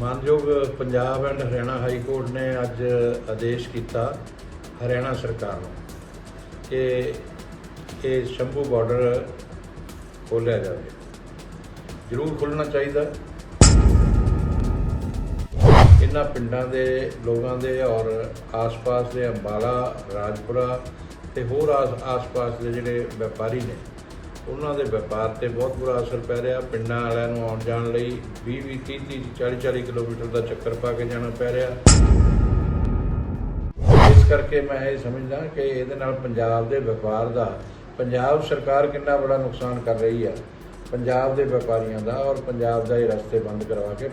ਮਾਨਯੋਗ Punjab and Haryana high court ਨੇ ਅੱਜ ਆਦੇਸ਼ ਕੀਤਾ ਹਰਿਆਣਾ ਸਰਕਾਰ ਨੂੰ ਕਿ ਇਹ ਸ਼ੰਭੂ ਬਾਰਡਰ ਖੋਲ੍ਹਿਆ ਜਾਵੇ। ਜ਼ਰੂਰ ਖੁੱਲਣਾ ਚਾਹੀਦਾ। ਇਹਨਾਂ ਪਿੰਡਾਂ ਦੇ ਲੋਕਾਂ ਦੇ ਔਰ ਆਸ-ਪਾਸ ਦੇ ਅੰਬਾਲਾ, ਰਾਜਪੁਰਾ ਤੇ ਹੋਰ ਆਸ- ਆਸ-ਪਾਸ ਦੇ ਜਿਹੜੇ ਵਪਾਰੀ ਨੇ ਉਹਨਾਂ ਦੇ ਵਪਾਰ ਤੇ ਬਹੁਤ ਬੁਰਾ ਅਸਰ ਪੈ ਰਿਹਾ। ਪਿੰਡਾਂ ਵਾਲਿਆਂ ਨੂੰ ਆਉਣ ਜਾਣ ਲਈ 20 20 30 30 40 40 ਕਿਲੋਮੀਟਰ ਦਾ ਚੱਕਰ ਪਾ ਕੇ ਜਾਣਾ ਪੈ ਰਿਹਾ। ਇਸ ਕਰਕੇ ਮੈਂ ਇਹ ਸਮਝਦਾ ਕਿ ਇਹਦੇ ਨਾਲ ਪੰਜਾਬ ਦੇ ਵਪਾਰ ਦਾ, ਪੰਜਾਬ ਸਰਕਾਰ ਕਿੰਨਾ ਬੜਾ ਨੁਕਸਾਨ ਕਰ ਰਹੀ ਹੈ। ਪੰਜਾਬ ਦੇ ਵਪਾਰੀਆਂ ਦਾ ਔਰ ਪੰਜਾਬ ਦਾ ਇਹ ਰਸਤੇ ਬੰਦ ਕਰਵਾ ਕੇ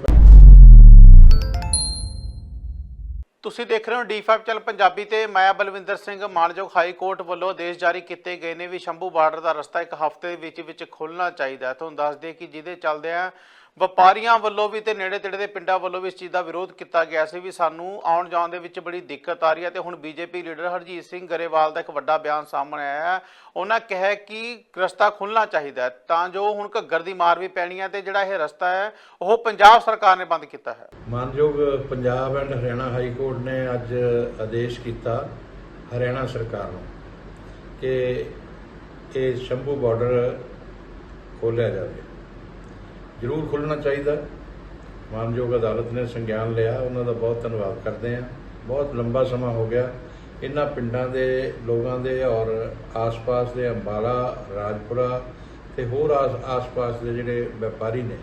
ਤੁਸੀਂ ਦੇਖ ਰਹੇ ਹੋ D5 ਚੈਨਲ ਪੰਜਾਬੀ ਤੇ ਮੈਂ ਬਲਵਿੰਦਰ ਸਿੰਘ ਮਾਨਯੋਗ ਹਾਈ ਕੋਰਟ ਵੱਲੋਂ ਆਦੇਸ਼ ਜਾਰੀ ਕੀਤੇ ਗਏ ਨੇ ਵੀ ਸ਼ੰਭੂ ਬਾਰਡਰ ਦਾ ਰਸਤਾ ਇੱਕ ਹਫ਼ਤੇ ਦੇ ਵਿੱਚ ਵਿੱਚ ਖੁੱਲਣਾ ਚਾਹੀਦਾ ਤੁਹਾਨੂੰ ਦੱਸ ਦਈਏ ਕਿ ਜਿਹਦੇ ਚੱਲਦੇ ਆ ਵਪਾਰੀਆਂ ਵੱਲੋਂ ਵੀ ਤੇ ਨੇੜੇ ਤੇੜੇ ਦੇ ਪਿੰਡਾਂ ਵੱਲੋਂ ਵੀ ਇਸ ਚੀਜ਼ ਦਾ ਵਿਰੋਧ ਕੀਤਾ ਗਿਆ ਸੀ ਵੀ ਸਾਨੂੰ ਆਉਣ ਜਾਣ ਦੇ ਵਿੱਚ ਬੜੀ ਦਿੱਕਤ ਆ ਰਹੀ ਹੈ ਤੇ ਹੁਣ ਬੀਜੇਪੀ ਲੀਡਰ ਹਰਜੀਤ ਸਿੰਘ ਗਰੇਵਾਲ ਦਾ ਇੱਕ ਵੱਡਾ ਬਿਆਨ ਸਾਹਮਣੇ ਆਇਆ ਹੈ। ਉਹਨਾਂ ਕਿਹਾ ਕਿ ਰਸਤਾ ਖੁੱਲਣਾ ਚਾਹੀਦਾ ਹੈ, ਤਾਂ ਜੋ ਹੁਣ ਘੱਗਰ ਦੀ ਮਾਰ ਵੀ ਪੈਣੀ ਹੈ ਤੇ ਜਿਹੜਾ ਇਹ ਰਸਤਾ ਹੈ, ਉਹ ਪੰਜਾਬ ਸਰਕਾਰ ਨੇ ਬੰਦ ਕੀਤਾ ਹੈ। ਮਾਨਯੋਗ Punjab and Haryana high court ਨੇ ਅੱਜ ਆਦੇਸ਼ ਕੀਤਾ ਹਰਿਆਣਾ ਸਰਕਾਰ ਨੂੰ ਕਿ ਇਹ ਸ਼ੰਭੂ ਬਾਰਡਰ ਖੋਲ੍ਹਿਆ ਜਾਵੇ। ਜ਼ਰੂਰ ਖੁੱਲਣਾ ਚਾਹੀਦਾ। ਮਾਨਯੋਗ ਅਦਾਲਤ ਨੇ ਸੰਗਿਆਨ ਲਿਆ, ਉਹਨਾਂ ਦਾ ਬਹੁਤ ਧੰਨਵਾਦ ਕਰਦੇ ਹਾਂ। ਬਹੁਤ ਲੰਬਾ ਸਮਾਂ ਹੋ ਗਿਆ। ਇਹਨਾਂ ਪਿੰਡਾਂ ਦੇ ਲੋਕਾਂ ਦੇ ਔਰ ਆਸ-ਪਾਸ ਦੇ ਅੰਬਾਲਾ, ਰਾਜਪੁਰਾ ਤੇ ਹੋਰ ਆਸ- ਆਸ-ਪਾਸ ਦੇ ਜਿਹੜੇ ਵਪਾਰੀ ਨੇ,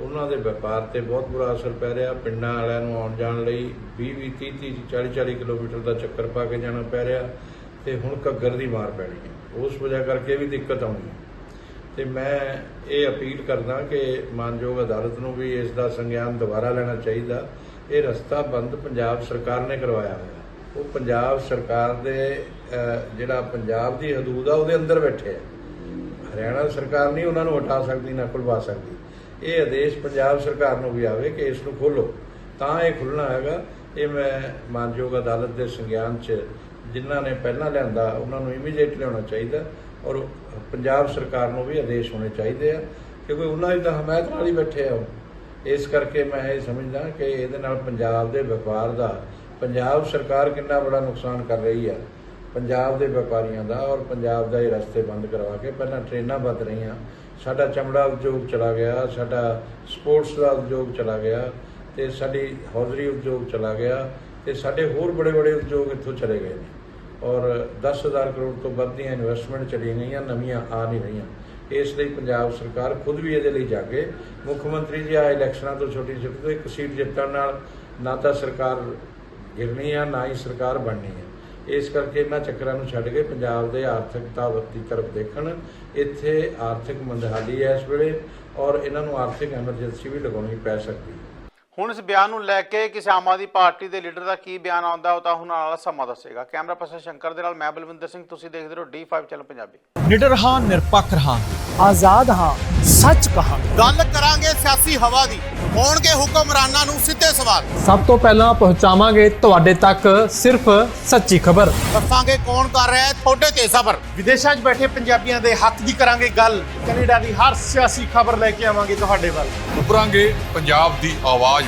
ਉਹਨਾਂ ਦੇ ਵਪਾਰ ਤੇ ਬਹੁਤ ਬੁਰਾ ਅਸਰ ਪੈ ਰਿਹਾ। ਪਿੰਡਾਂ ਵਾਲਿਆਂ ਨੂੰ ਆਉਣ ਜਾਣ ਲਈ 20 20 30 30 40 40 ਕਿਲੋਮੀਟਰ ਦਾ ਚੱਕਰ ਪਾ ਕੇ ਜਾਣਾ ਪੈ ਰਿਹਾ ਤੇ ਹੁਣ ਘੱਗਰ ਦੀ ਮਾਰ ਪੈਣੀ ਹੈ। ਉਸ ਵਜ੍ਹਾ ਕਰਕੇ ਵੀ ਦਿੱਕਤ ਆਉਣੀ ਹੈ। ਤੇ ਮੈਂ ਇਹ ਅਪੀਲ ਕਰਦਾ ਕਿ ਮਾਨਯੋਗ ਅਦਾਲਤ ਨੂੰ ਵੀ ਇਸ ਦਾ ਸੰਗਿਆਨ ਦੁਬਾਰਾ ਲੈਣਾ ਚਾਹੀਦਾ। ਇਹ ਰਸਤਾ ਬੰਦ ਪੰਜਾਬ ਸਰਕਾਰ ਨੇ ਕਰਵਾਇਆ ਹੋਇਆ। ਉਹ ਪੰਜਾਬ ਸਰਕਾਰ ਦੇ ਜਿਹੜਾ ਪੰਜਾਬ ਦੀ ਹਦੂਦ ਆ, ਉਹਦੇ ਅੰਦਰ ਬੈਠੇ ਆ। ਹਰਿਆਣਾ ਸਰਕਾਰ ਨਹੀਂ ਉਹਨਾਂ ਨੂੰ ਹਟਾ ਸਕਦੀ, ਨਾ ਖੁਲਵਾ ਸਕਦੀ। ਇਹ ਆਦੇਸ਼ ਪੰਜਾਬ ਸਰਕਾਰ ਨੂੰ ਵੀ ਆਵੇ ਕਿ ਇਸ ਨੂੰ ਖੋਲੋ। ਤਾਂ ਇਹ ਖੁੱਲਣਾ ਹੈਗਾ। ਇਹ ਮੈਂ ਮਾਨਯੋਗ ਅਦਾਲਤ ਦੇ ਸੰਗਿਆਨ 'ਚ ਜਿਨ੍ਹਾਂ ਨੇ ਪਹਿਲਾਂ ਲਿਆਂਦਾ, ਉਹਨਾਂ ਨੂੰ ਇਮੀਡੀਏਟ ਲਿਆਉਣਾ ਚਾਹੀਦਾ। ਔਰ ਪੰਜਾਬ ਸਰਕਾਰ ਨੂੰ ਵੀ ਆਦੇਸ਼ ਹੋਣੇ ਚਾਹੀਦੇ ਆ ਕਿਉਂਕਿ ਉਹਨਾਂ ਦੀ ਤਾਂ ਹਮਾਇਤ ਨਾਲ ਹੀ ਬੈਠੇ ਆ ਉਹ। ਇਸ ਕਰਕੇ ਮੈਂ ਇਹ ਸਮਝਦਾ ਕਿ ਇਹਦੇ ਨਾਲ ਪੰਜਾਬ ਦੇ ਵਪਾਰ ਦਾ, ਪੰਜਾਬ ਸਰਕਾਰ ਕਿੰਨਾ ਬੜਾ ਨੁਕਸਾਨ ਕਰ ਰਹੀ ਆ। ਪੰਜਾਬ ਦੇ ਵਪਾਰੀਆਂ ਦਾ ਔਰ ਪੰਜਾਬ ਦਾ ਇਹ ਰਸਤੇ ਬੰਦ ਕਰਵਾ ਕੇ ਪਹਿਲਾਂ ਟ੍ਰੇਨਾਂ ਬੰਦ ਰਹੀਆਂ। ਸਾਡਾ ਚਮੜਾ ਉਦਯੋਗ ਚਲਾ ਗਿਆ, ਸਾਡਾ ਸਪੋਰਟਸ ਦਾ ਉਦਯੋਗ ਚਲਾ ਗਿਆ ਤੇ ਸਾਡੀ ਹੌਜ਼ਰੀ ਉਦਯੋਗ ਚਲਾ ਗਿਆ ਤੇ ਸਾਡੇ ਹੋਰ ਬੜੇ ਬੜੇ ਉਦਯੋਗ ਇੱਥੋਂ ਚਲੇ ਗਏ ਨੇ। ਔਰ 10000 ਕਰੋੜ ਤੋਂ ਵੱਧ ਦੀਆਂ ਇਨਵੈਸਟਮੈਂਟ ਚਲੀ ਗਈਆਂ, ਨਵੀਆਂ ਆ ਨਹੀਂ ਰਹੀਆਂ। ਇਸ ਲਈ ਪੰਜਾਬ ਸਰਕਾਰ ਖੁਦ ਵੀ ਇਹਦੇ ਲਈ ਜਾਗੇ। ਮੁੱਖ ਮੰਤਰੀ ਜੀ, ਆ ਇਲੈਕਸ਼ਨਾਂ ਤੋਂ ਛੋਟੀ ਛੋਟੀ ਤੋਂ ਇੱਕ ਸੀਟ ਜਿੱਤਣ ਨਾਲ ਨਾ ਤਾਂ ਸਰਕਾਰ ਗਿਰਨੀ ਆ, ਨਾ ਹੀ ਸਰਕਾਰ ਬਣਨੀ ਹੈ ਇਸ ਕਰਕੇ ਇਹਨਾਂ ਚੱਕਰਾਂ ਨੂੰ ਛੱਡ ਕੇ ਪੰਜਾਬ ਦੇ ਆਰਥਿਕਤਾ ਦੀ ਤਰਫ ਦੇਖਣ। ਇੱਥੇ ਆਰਥਿਕ ਮੰਦਹਾਲੀ ਹੈ ਇਸ ਵੇਲੇ ਔਰ ਇਹਨਾਂ ਨੂੰ ਆਰਥਿਕ ਐਮਰਜੈਂਸੀ ਵੀ ਲਗਾਉਣੀ ਪੈ ਸਕਦੀ ਹੈ। ਹੁਣ ਇਸ ਬਿਆਨ ਨੂੰ ਲੈ ਕੇ ਕਿਸੇ ਆਮ ਆਦਮੀ ਪਾਰਟੀ ਦੇ ਲੀਡਰ ਦਾ ਕੀ ਬਿਆਨ ਆਉਂਦਾ ਉਹ ਤਾਂ ਹੁਣ ਵਾਲਾ ਸਮਾਂ ਦੱਸੇਗਾ। ਕੈਮਰਾ ਪਰਸਨ ਸ਼ੰਕਰ ਦੇ ਨਾਲ ਮੈਂ ਬਲਵਿੰਦਰ ਸਿੰਘ ਤੁਸੀਂ ਦੇਖਦੇ ਰਹੋ D5 ਚੈਨਲ ਪੰਜਾਬੀ। ਨਿਡਰ ਹਾਂ ਨਿਰਪੱਖ ਹਾਂ ਆਜ਼ਾਦ ਹਾਂ ਸੱਚ ਕਹਾਂ ਗੱਲ ਕਰਾਂਗੇ ਸਿਆਸੀ ਹਵਾ ਦੀ। ਹੋਣਗੇ ਹੁਕਮਰਾਨਾਂ ਨੂੰ ਸਿੱਧੇ ਸਵਾਲ। ਸਭ ਤੋਂ ਪਹਿਲਾਂ ਪਹੁੰਚਾਵਾਂਗੇ ਤੁਹਾਡੇ ਤੱਕ ਸਿਰਫ ਸੱਚੀ ਖਬਰ। ਦੱਸਾਂਗੇ ਕੌਣ ਕਰ ਰਿਹਾ ਹੈ ਤੁਹਾਡੇ ਤੇ ਸਬਰ। ਵਿਦੇਸ਼ਾਂ 'ਚ ਬੈਠੇ ਪੰਜਾਬੀਆਂ ਦੇ ਹੱਕ ਦੀ ਕਰਾਂਗੇ ਗੱਲ। ਕੈਨੇਡਾ ਦੀ ਹਰ ਸਿਆਸੀ ਖਬਰ ਲੈ ਕੇ ਆਵਾਂਗੇ ਤੁਹਾਡੇ ਵੱਲ। ਉਭਰਾਂਗੇ ਪੰਜਾਬ ਦੀ ਆਵਾਜ਼